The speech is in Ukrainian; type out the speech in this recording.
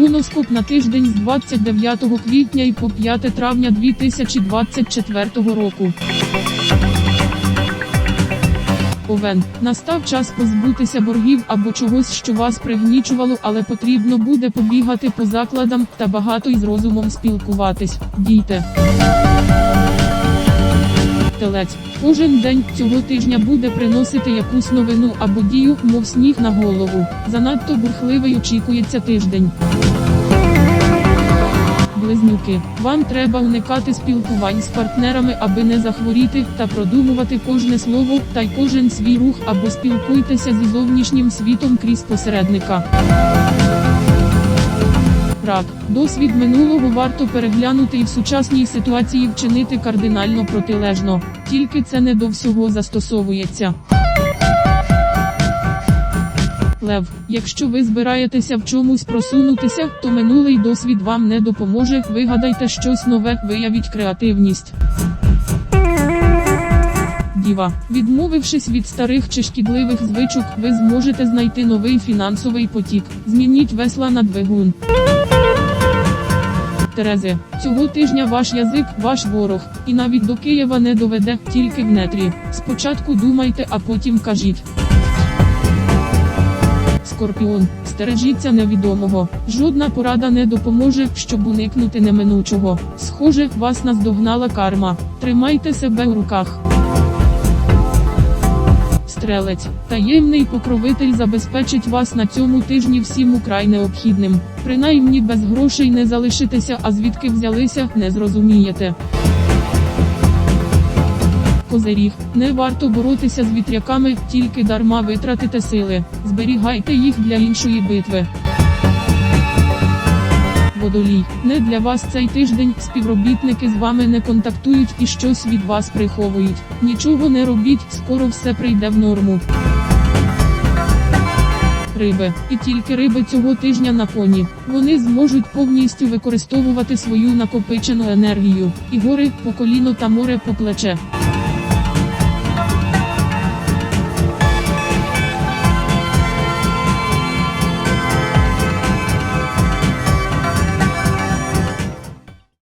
Руноскоп на тиждень з 29 квітня і по 5 травня 2024 року. Овен. Настав час позбутися боргів або чогось, що вас пригнічувало, але потрібно буде побігати по закладам та багато із розумом спілкуватись. Дійте. Телець. Кожен день цього тижня буде приносити якусь новину або дію, мов сніг на голову. Занадто бурхливий очікується тиждень. Близнюки, вам треба уникати спілкувань з партнерами, аби не захворіти, та продумувати кожне слово та й кожен свій рух або спілкуйтеся зі зовнішнім світом крізь посередника. Рак, досвід минулого варто переглянути і в сучасній ситуації вчинити кардинально протилежно, тільки це не до всього застосовується. Лев, якщо ви збираєтеся в чомусь просунутися, то минулий досвід вам не допоможе. Вигадайте щось нове, виявіть креативність. Діва, відмовившись від старих чи шкідливих звичок, ви зможете знайти новий фінансовий потік. Змініть весла на двигун. Терези, цього тижня ваш язик, ваш ворог, і навіть до Києва не доведе, тільки в нетрі. Спочатку думайте, а потім кажіть. Скорпіон, стережіться невідомого. Жодна порада не допоможе, щоб уникнути неминучого. Схоже, вас наздогнала карма. Тримайте себе у руках. Стрелець, таємний покровитель забезпечить вас на цьому тижні всім украй необхідним. Принаймні без грошей не залишитеся, а звідки взялися, не зрозумієте. Козиріг, не варто боротися з вітряками, тільки дарма витратите сили. Зберігайте їх для іншої битви. Водолій, не для вас цей тиждень співробітники з вами не контактують і щось від вас приховують. Нічого не робіть, скоро все прийде в норму. Риби, і тільки риби цього тижня на коні. Вони зможуть повністю використовувати свою накопичену енергію. І гори по коліно та море по плече.